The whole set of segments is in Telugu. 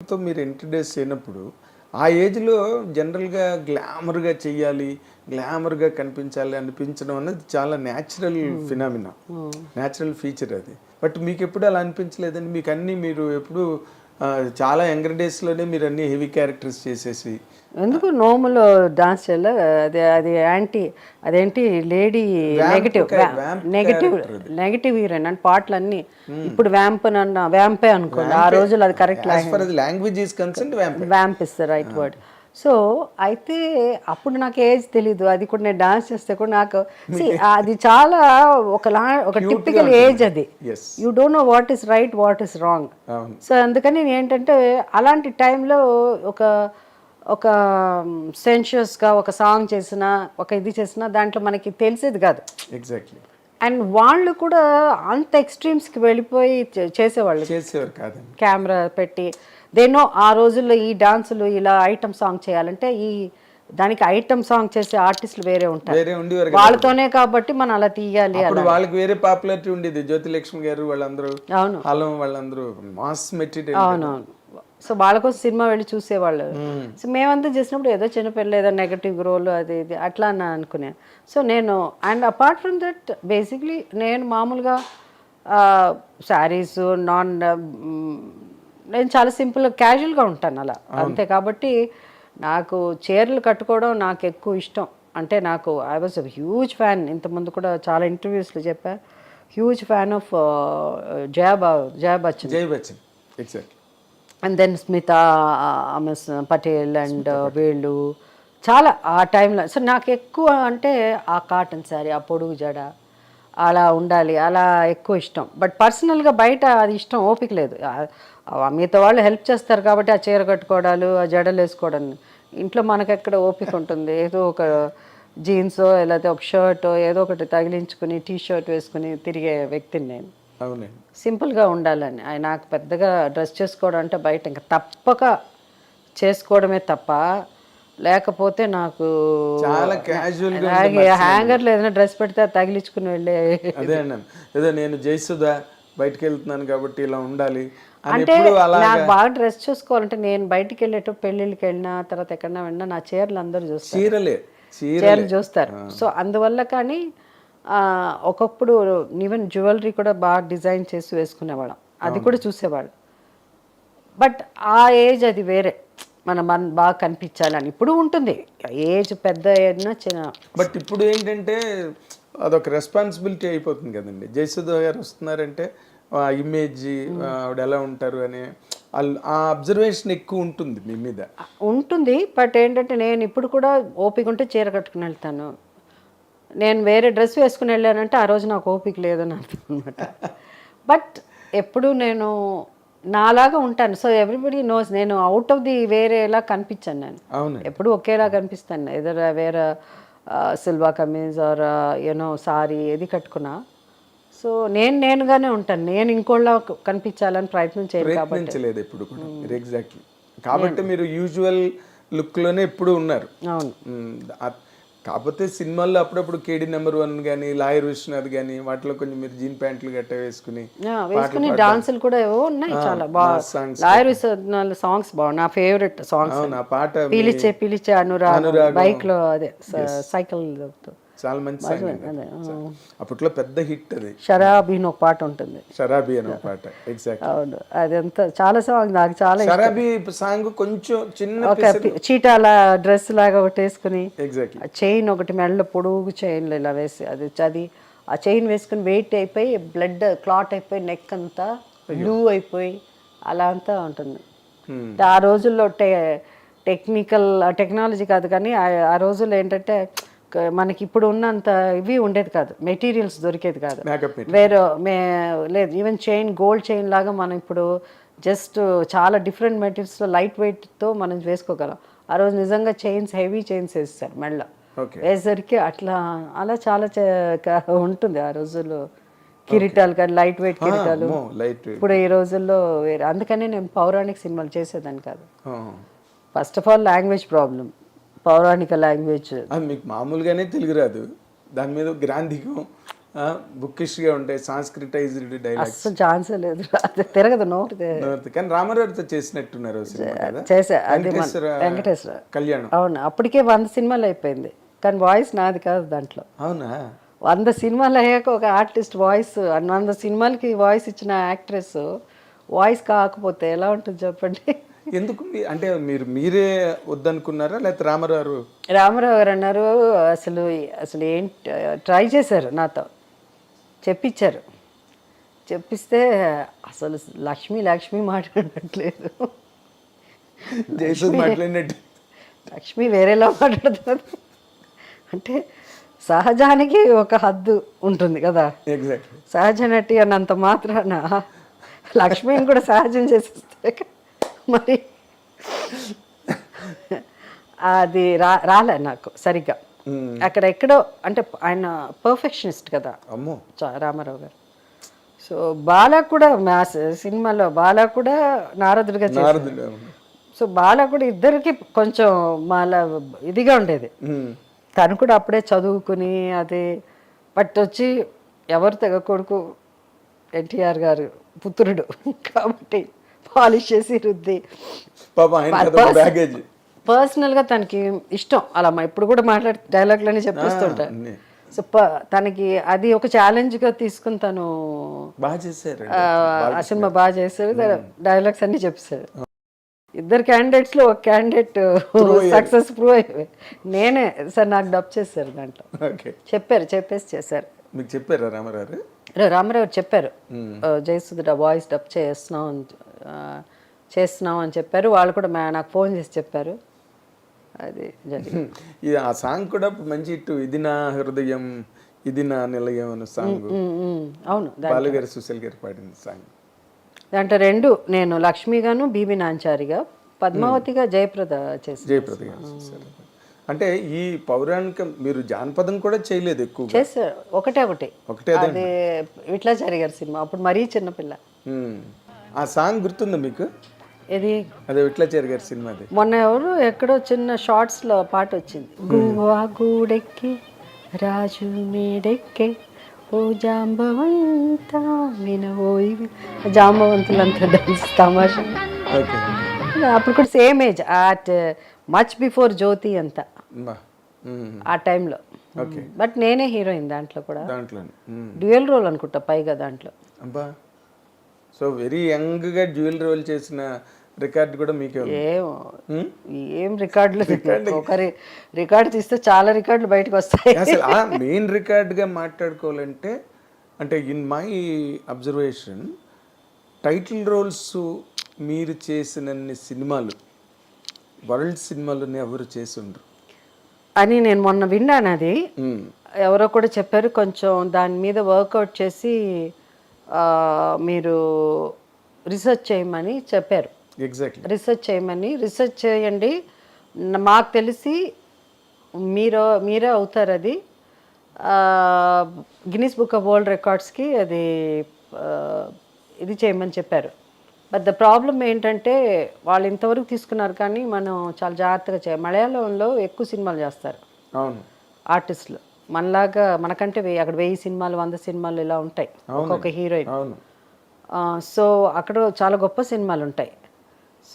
తో మీరు ఇంట్రడ్యూస్ అయినప్పుడు ఆ ఏజ్లో జనరల్గా గ్లామర్గా చెయ్యాలి గ్లామర్గా కనిపించాలి అనిపించడం అనేది చాలా న్యాచురల్ ఫినామినా. న్యాచురల్ ఫీచర్ అది. బట్ మీకు ఎప్పుడు అలా అనిపించలేదండి? మీకు అన్నీ మీరు ఎప్పుడు చాలా యంగర్ డేస్లోనే మీరు అన్ని హెవీ క్యారెక్టర్స్ చేసేసి ఎందుకు నోములో డాన్స్ చేయాలి? అది అది యాంటీ అదేంటి lady negative negative negative heroine అంటే పాటలు అన్ని ఇప్పుడు వ్యాంప్ అన్న వ్యాంపే అనుకోండి. ఆ రోజులు అది correct language vamp vamp is the right word so అయితే అప్పుడు నాకు ఏజ్ తెలీదు. అది కూడా నేను డాన్స్ చేస్తే కూడా నాకు అది చాలా ఒకలా ఒక టిపికల్ ఏజ్ అది. You don't know what is right what is wrong so అందుకని నేను ఏంటంటే అలాంటి టైంలో ఒక ఒక సెన్షియస్గా ఒక సాంగ్ చేసినా ఒక ఇది చేసినా దాంట్లో మనకి తెలిసేది కాదు. ఎగ్జాక్ట్లీ అండ్ వాళ్ళు కూడా అంత ఎక్స్ట్రీమ్స్కి వెళ్ళిపోయి చేసేవాళ్ళు. చేసేవారు కాదండి. కెమెరా పెట్టి. దేనో ఆ రోజుల్లో ఈ డాన్సులు ఇలా ఐటమ్ సాంగ్ చేయాలంటే ఈ దానికి ఐటమ్ సాంగ్ చేసే ఆర్టిస్టులు వేరే ఉంటారు. వేరే ఉండేవారు కదా. వాళ్ళతోనే కాబట్టి మనం అలా తీయాలి అప్పుడు వాళ్ళకి వేరే పాపులారిటీ ఉండేది. జ్యోతి లక్ష్మి గారు వాళ్ళందరూ అవును. వాళ్ళందరూ మాస్ మెటీరియల్ అవునవును. సో వాళ్ళ కోసం సినిమా వెళ్ళి చూసేవాళ్ళు. సో మేమంతా చేసినప్పుడు ఏదో చిన్నపిల్ల ఏదో నెగటివ్ రోల్ అది ఇది అట్లా అని అనుకునే. సో నేను and apart from that basically నేను మామూలుగా శారీస్ నాన్ నేను చాలా సింపుల్గా క్యాజువల్గా ఉంటాను అలా. అంతే కాబట్టి నాకు చీరలు కట్టుకోవడం నాకు ఎక్కువ ఇష్టం. అంటే నాకు ఐ వాజ్ హ్యూజ్ ఫ్యాన్ ఇంతకుముందు కూడా చాలా ఇంటర్వ్యూస్లో చెప్పా. హ్యూజ్ ఫ్యాన్ ఆఫ్ జయా బా Jaya Bachchan Jai Bachchan exact and then Smita అమస్ Patel and వీళ్ళు చాలా ఆ టైంలో సో నాకు ఎక్కువ అంటే ఆ కాటన్ శారీ ఆ పొడుగు జడ అలా ఉండాలి అలా ఎక్కువ ఇష్టం. బట్ పర్సనల్గా బయట అది ఇష్టం ఓపిక లేదు. మిగతా వాళ్ళు హెల్ప్ చేస్తారు కాబట్టి ఆ చీర కట్టుకోవడాలు ఆ జడలు వేసుకోవడం ఇంట్లో మనకెక్కడ ఓపిక ఉంటుంది? ఏదో ఒక జీన్సో లేకపోతే ఒక షర్టో ఏదో ఒకటి తగిలించుకుని టీ షర్ట్ వేసుకుని తిరిగే వ్యక్తిని నేను. సింపుల్గా ఉండాలని. ఆయన నాకు పెద్దగా డ్రెస్ చేసుకోవడం అంటే బయట ఇంకా తప్పక చేసుకోవడమే తప్ప లేకపోతే నాకు చాలా casual గా హ్యాంగర్లో ఏదైనా డ్రెస్ పెడితే తగిలించుకుని వెళ్ళే అదే అన్నాను ఏదో నేను జయసుధా బయటకు వెళ్తున్నాను కాబట్టి ఇలా ఉండాలి అంటే నాకు బాగా డ్రెస్ చూసుకోవాలంటే నేను బయటికి వెళ్ళేటో పెళ్ళిళ్ళకి వెళ్ళినా తర్వాత ఎక్కడన్నా వెళ్ళినా నా చీరలు అందరూ చూస్తారు. చీరలే చీర చీరలు చూస్తారు. సో అందువల్ల కానీ ఒకప్పుడు ఈవెన్ జ్యువెలరీ కూడా బాగా డిజైన్ చేసి వేసుకునేవాళ్ళం. అది కూడా చూసేవాళ్ళు. బట్ ఆ ఏజ్ అది వేరే. మన మన బాగా కనిపించాలని. ఇప్పుడు ఉంటుంది. ఏజ్ పెద్ద అయినా చిన్న. బట్ ఇప్పుడు ఏంటంటే అదొక రెస్పాన్సిబిలిటీ అయిపోతుంది కదండి. జయసుధ గారు వస్తున్నారంటే ఆ ఇమేజ్ ఆవిడ ఎలా ఉంటారు అని ఆ అబ్జర్వేషన్ ఎక్కువ ఉంటుంది మీ మీద. ఉంటుంది. బట్ ఏంటంటే నేను ఇప్పుడు కూడా ఓపిక ఉంటే చీర కట్టుకుని వెళ్తాను. నేను వేరే డ్రెస్ వేసుకుని వెళ్ళానంటే ఆ రోజు నాకు ఓపిక లేదని అర్థం అనమాట బట్ ఎప్పుడు నేను నాలాగా ఉంటాను. సో ఎవ్రీబడి నోస్ నేను అవుట్ ఆఫ్ ది వేరేలా కనిపించాను నేను. ఎప్పుడు ఒకేలా కనిపిస్తాను. ఎదురు వేరే salwar kameez or you know sari ఏది కట్టుకున్నా. సో నేను నేనుగానే ఉంటాను. నేను ఇంకోళ్ళ కనిపించాలని ప్రయత్నం చేయను కాబట్టి. మీరు ఎగ్జాక్ట్లీ కాబట్టి మీరు యూజువల్ లుక్లోనే ఎప్పుడు ఉన్నారు. అవును. కాకపోతే సినిమాల్లో అప్పుడప్పుడు కేడి నెంబర్ వన్ కానీ లాయర్ విశ్వనాథ్ కానీ వాటిలో కొంచెం మీరు జీన్ ప్యాంట్లు గట్ట వేసుకుని వేసుకుని డాన్సులు కూడా ఏవో ఉన్నాయి చాలా బాగా లాయర్ సాంగ్స్ బాగు నా ఫేవరెట్ సాంగ్స్ అవును? ఆ పాట పిలిచే పిలిచే అనురాగ్ బైక్లో అదే సైకిల్ చాలా మంచి సాంగ్. అప్పట్లో పెద్ద హిట్ అది. షరాబీ అని ఒక పాట ఉంటుంది. షరాబీ అనే పాట ఎగ్జాక్ట్ అవును. అదంతా చాలా సాంగ్ నాకు చాలా. షరాబీ సాంగ్ కొంచెం చిన్న ఒక చీటాల డ్రెస్ లాగా ఒకటి వేసుకుని ఎగ్జాక్ట్లీ ఆ చైన్ ఒకటి మెడలో పొడుగు చైన్లు ఇలా వేసి అది అది ఆ చైన్ వేసుకుని వెయిట్ అయిపోయి బ్లడ్ క్లాట్ అయిపోయి నెక్ అంతా బ్లూ అయిపోయి అలా అంతా ఉంటుంది. ఆ రోజుల్లో టె టెక్నికల్ టెక్నాలజీ కాదు కానీ ఆ- రోజుల్లో ఏంటంటే మనకి ఇప్పుడు ఉన్నంత ఇవి ఉండేది కాదు. మెటీరియల్స్ దొరికేది కాదు. వేరే మే లేదు ఈవెన్ చైన్ గోల్డ్ చైన్ లాగా మనం ఇప్పుడు జస్ట్ చాలా డిఫరెంట్ మెటీరియల్స్లో లైట్ వెయిట్తో మనం వేసుకోగలం. ఆ రోజు నిజంగా చైన్స్ హెవీ చైన్స్ వేస్తారు మెళ్ళ వేసరికి అట్లా అలా చాలా ఉంటుంది ఆ రోజుల్లో. కిరీటాలు కానీ లైట్ వెయిట్ కిరీటాలు. లైట్ ఇప్పుడు ఈ రోజుల్లో వేరే అందుకనే నేను పౌరాణిక సినిమాలు చేసేదాన్ని కాదు. First of all language problem పౌరాణిక లాంగ్వేజ్. అది మీకు మామూలుగానే తెలుగు రాదు. దాని మీద గ్రాంధికం బుక్కిష్గా ఉంటాయి సాంస్క్రిటైజ్డ్ డైలాగ్స్ ఛాన్సే లేదు. అది తిరగదు నోటి కానీ రామారావుతో చేసినట్టున్నారు చేసా వెంకటేశ్వర కళ్యాణం. అవును. అప్పటికే వంద సినిమాలు అయిపోయింది. కానీ వాయిస్ నాది కాదు దాంట్లో. అవునా? వంద సినిమాలు అయ్యాక ఒక ఆర్టిస్ట్ వాయిస్ వంద సినిమాలకి వాయిస్ ఇచ్చిన యాక్ట్రెస్ వాయిస్ కాకపోతే ఎలా ఉంటుంది చెప్పండి? ఎందుకు అంటే మీరు మీరే వద్దనుకున్నారా? లేకపోతే రామారావు రామారావు గారు అన్నారు అసలు అసలు ఏంటి ట్రై చేశారు నాతో. చెప్పించారు. చెప్పిస్తే అసలు లక్ష్మి లక్ష్మి మాట్లాడట్లేదు. జయసూద్ మాట్లాడినట్టు. లక్ష్మి వేరేలా మాట్లాడుతున్నారు. అంటే సహజానికి ఒక హద్దు ఉంటుంది కదా. సహజ నటి అన్నంత మాత్రాన లక్ష్మిని కూడా సహజం చేసేస్తే మరి అది రా రాలే నాకు సరిగ్గా. అక్కడ ఎక్కడో అంటే ఆయన పర్ఫెక్షనిస్ట్ కదా. అమ్మో. రామారావు గారు. సో బాలా కూడా మా సినిమాలో బాలా కూడా నారదుడిగా చేశారు. సో బాలా కూడా ఇద్దరికి కొంచెం మాలా ఇదిగా ఉండేది. తను కూడా అప్పుడే చదువుకుని అది బట్ వచ్చి ఎవరు తెగ కొడుకు ఎన్టీఆర్ గారు పుత్రుడు. కాబట్టి పాలిష్ చేసి రుద్ది బ్యాగేజ్ పర్సనల్గా తనకి ఇష్టం. అలా మా ఇప్పుడు కూడా మాట్లాడి డైలాగ్లన్నీ చెప్పేస్తుంటా. సో తనకి అది ఒక ఛాలెంజ్గా తీసుకుని తను బాగా చేశారు. ఆ, సినిమా బాగా చేశారు. డైలాగ్స్ అన్ని చెప్పేశారు. ఇద్దరు క్యాండిడేట్స్లో ఒక క్యాండిడేట్ సక్సెస్ ప్రూవ్ అయిపోయి నేనే సార్ నాకు డబ్ చేశారు దాంట్లో. చెప్పారు చెప్పేసి చేశారు. మీకు చెప్పారా రామారావు? రామారావు చెప్పారు. జయసుధ వాయిస్ డబ్ చేస్తున్నాం చేస్తున్నాం అని చెప్పారు. వాళ్ళు కూడా నాకు ఫోన్ చేసి చెప్పారు. అది ఇది ఆ సాంగ్ కూడా మంచి ఇటు ఇది నా హృదయం ఇది నా నిలయం అనే సాంగ్ అవును బాలు గారు సుశీల్ గారు పాడిన సాంగ్ దాంట్లో రెండు నేను లక్ష్మిగాను బీబీ నాంచారిగా పద్మావతిగా జయప్రద చేసి జయప్రద గారు అంటే ఈ పౌరాణిక మీరు జానపదం కూడా చేయలేదు ఎక్కువగా? చేశారు ఒకటే ఒకటి. ఒకటే అది విట్లాచారి గారి సినిమా. అప్పుడు మరీ చిన్నపిల్ల. ఆ సాంగ్ గుర్తుందా మీకు? ఇది అదే విట్లాచారి గారి సినిమా అది. మొన్న ఎవరు ఎక్కడో చిన్న షార్ట్స్లో పాట వచ్చింది. గువ్వా గూడెక్కి రాజు మేడెక్కే ఓ జాంబవంత వినవోయి జాంబవంతులంతా డాన్స్ తమాషా. అప్పుడు కూడా same age at much before Jyothi అంతా. ఆ టైంలో. బట్ నేనే హీరోయిన్ దాంట్లో కూడా. దాంట్లో. డ్యూయల్ రోల్ అనుకుంటా పైగా దాంట్లో. అబ్బా. సో వెరీ యంగ్గా జ్యువెల్ రోల్ చేసిన రికార్డ్ కూడా మీకే ఏం? ఏం రికార్డులు ఒకరి రికార్డు తీస్తే చాలా రికార్డులు బయటకు వస్తాయి. అసలు ఆ మెయిన్ రికార్డ్గా మాట్లాడుకోవాలంటే అంటే in my observation title roles మీరు చేసినన్ని సినిమాలు వరల్డ్ సినిమాలోనే ఎవరు చేసి ఉండరు. అని నేను మొన్న విన్నాను అది. ఎవరో కూడా చెప్పారు కొంచెం దాని మీద వర్కౌట్ చేసి మీరు రీసెర్చ్ చేయమని చెప్పారు. ఎగ్జాక్ట్లీ రీసెర్చ్ చేయమని. రీసెర్చ్ చేయండి. మాకు తెలిసి మీరు మీరే అవుతారు అది. గిన్నీస్ బుక్ ఆఫ్ వరల్డ్ రికార్డ్స్కి అది ఇది చేయమని చెప్పారు. బట్ ద ప్రాబ్లం ఏంటంటే వాళ్ళు ఇంతవరకు తీసుకున్నారు కానీ మనం చాలా జాగ్రత్తగా చేయాలి. మలయాళంలో ఎక్కువ సినిమాలు చేస్తారు. అవును. ఆర్టిస్టులు మనలాగా మనకంటే వెయ్యి అక్కడ వెయ్యి సినిమాలు వంద సినిమాలు ఇలా ఉంటాయి. ఒక్కొక్క హీరోయిన్. అవును. సో అక్కడ చాలా గొప్ప సినిమాలు ఉంటాయి.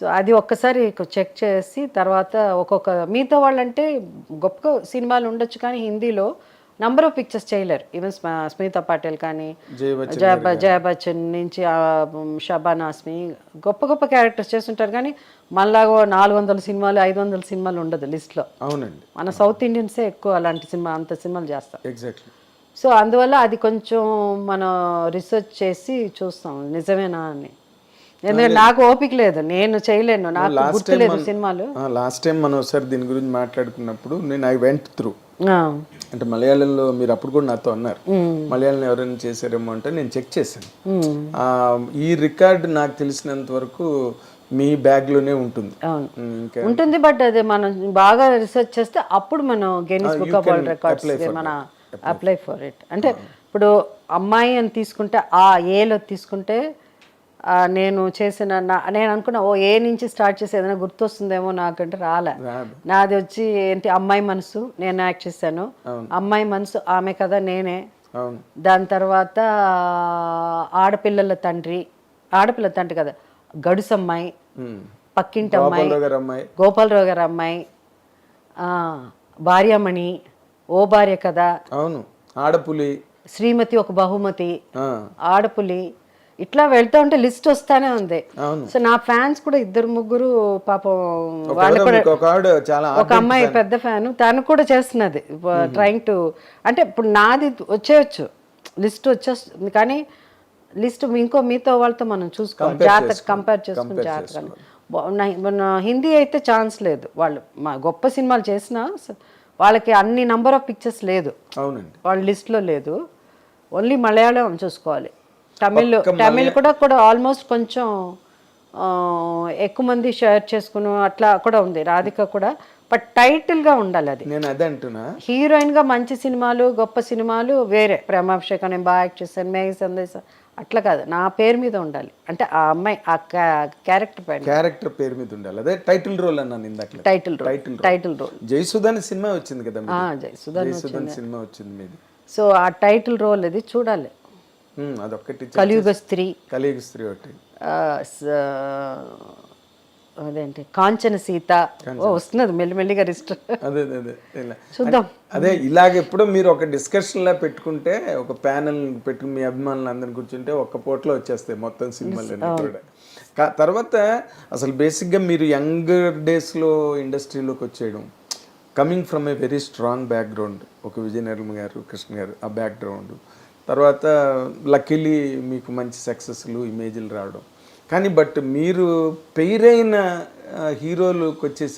సో అది ఒక్కసారి చెక్ చేసి తర్వాత ఒక్కొక్క మిగతా వాళ్ళంటే గొప్ప సినిమాలు ఉండొచ్చు కానీ హిందీలో నంబర్ ఆఫ్ పిక్చర్స్ చేయలేరు. ఈవెన్ స్మితా పాటిల్ కానీ జయ బచ్చన్ నుంచి షబాన్ ఆస్మి గొప్ప గొప్ప క్యారెక్టర్స్ చేస్తుంటారు కానీ మనలాగా నాలుగు వందల సినిమాలు ఐదు వందల సినిమాలు ఉండదు లిస్ట్లో అవునండి. మన సౌత్ ఇండియన్సే ఎక్కువ అలాంటి సినిమా అంత సినిమాలు చేస్తారు. ఎగ్జాక్ట్లీ సో అందువల్ల అది కొంచెం మనం రీసెర్చ్ చేసి చూస్తాం. నిజమేనా అని. ఎందుకంటే నాకు ఓపిక లేదు. నేను చేయలేను. నాకు గుర్తులేదు సినిమాలు. లాస్ట్ టైం మనం ఒకసారి దీని గురించి మాట్లాడుకున్నప్పుడు నేను ఐ వెంట్ త్రూ అంటే మలయాళంలో మీరు అప్పుడు కూడా నాతో అన్నారు. మలయాళం ఎవరైనా చేశారేమో అంటే నేను చెక్ చేశాను. ఈ రికార్డ్ నాకు తెలిసినంత వరకు మీ బ్యాగ్లోనే ఉంటుంది. అవును. ఉమ్, ఇంకా ఉంటుంది బట్ అది మనం బాగా రీసెర్చ్ చేస్తే అప్పుడు మనం Guinness Book of World Records మన అప్లై ఫర్ ఇట్ అంటే ఇప్పుడు అమ్మాయి అని తీసుకుంటే ఆ ఏలో తీసుకుంటే నేను చేసిన నేను అనుకున్నా ఓ ఏ నుంచి స్టార్ట్ చేసి ఏదైనా గుర్తొస్తుందేమో నాకంటే రాలే. నాది వచ్చి ఏంటి అమ్మాయి మనసు నేను యాక్ట్ చేశాను. అమ్మాయి మనసు ఆమె కదా నేనే. దాని తర్వాత ఆడపిల్లల తండ్రి ఆడపిల్ల తండ్రి కదా గడుసమ్మాయి. పక్కింటి అమ్మాయి. గోపాలరావు గారు అమ్మాయి భార్యామణి ఓ భార్య కదా అవును. ఆడపులి. శ్రీమతి ఒక బహుమతి. ఆడపులి ఇట్లా వెళ్తా ఉంటే లిస్ట్ వస్తానే ఉంది. సో నా ఫ్యాన్స్ కూడా ఇద్దరు ముగ్గురు పాపం ఒక వాళ్ళు కూడా అమ్మాయి పెద్ద ఫ్యాన్. తను కూడా చేస్తున్నది. ట్రైంగ్ టు అంటే ఇప్పుడు నాది వచ్చేయచ్చు. లిస్ట్ వచ్చేస్తుంది. కానీ లిస్ట్ ఇంకో మీతో వాళ్ళతో మనం చూసుకోవాలి. జాతక కంపేర్ చేసుకుని మన హిందీ అయితే ఛాన్స్ లేదు. వాళ్ళు మా గొప్ప సినిమాలు చేసినా వాళ్ళకి అన్ని నంబర్ ఆఫ్ పిక్చర్స్ లేదు. వాళ్ళ లిస్ట్లో లేదు. ఓన్లీ మలయాళం చూసుకోవాలి. తమిళ్ తమిళ్ కూడా కూడా ఆల్మోస్ట్ కొంచెం ఎక్కువ మంది షేర్ చేసుకుని అట్లా కూడా ఉంది రాధిక కూడా. బట్ టైటిల్గా ఉండాలి అది. నేను అదే అంటున్నా. హీరోయిన్గా మంచి సినిమాలు గొప్ప సినిమాలు వేరే. ప్రేమాభిషేకం నేను బాగా యాక్ట్ చేశాను మేఘ సందేశం. అట్లా కాదు నా పేరు మీద ఉండాలి. అంటే ఆ అమ్మాయి ఆ క్యారెక్టర్ పైన. క్యారెక్టర్ పేరు మీద ఉండాలి. అదే టైటిల్ రోల్ అన్నాను ఇందాక. Title role. Title title role. జయసుధాని సినిమా వచ్చింది కదా జయసుధాని సినిమా వచ్చింది మీది. సో ఆ టైటిల్ రోల్ అది చూడాలి. అదొక్కటి కలియుగ స్త్రీ. కలియుగ స్త్రీ ఒకటి. అదేంటి? కాంచన సీత. ఓ వస్తున్నది మెల్లిమెల్లిగా రిస్ట్ అదే అదే. చూద్దాం. అదే ఇలాగ ఎప్పుడో మీరు ఒక డిస్కషన్ లా పెట్టుకుంటే ఒక ప్యానల్ పెట్టుకుని మీ అభిమానులు అందరిని కూర్చుంటే ఒక్క పోట్లో వచ్చేస్తాయి మొత్తం సినిమాలు కూడా. తర్వాత అసలు బేసిక్గా మీరు యంగర్ డేస్లో ఇండస్ట్రీలోకి వచ్చేయడం coming from a very strong background ఒక విజయ నిర్మ గారు కృష్ణ గారు ఆ బ్యాక్గ్రౌండ్. తర్వాత లక్కీలీ మీకు మంచి సక్సెస్లు ఇమేజ్లు రావడం. కానీ బట్ మీరు పెయిరైన హీరోలకు వచ్చేసి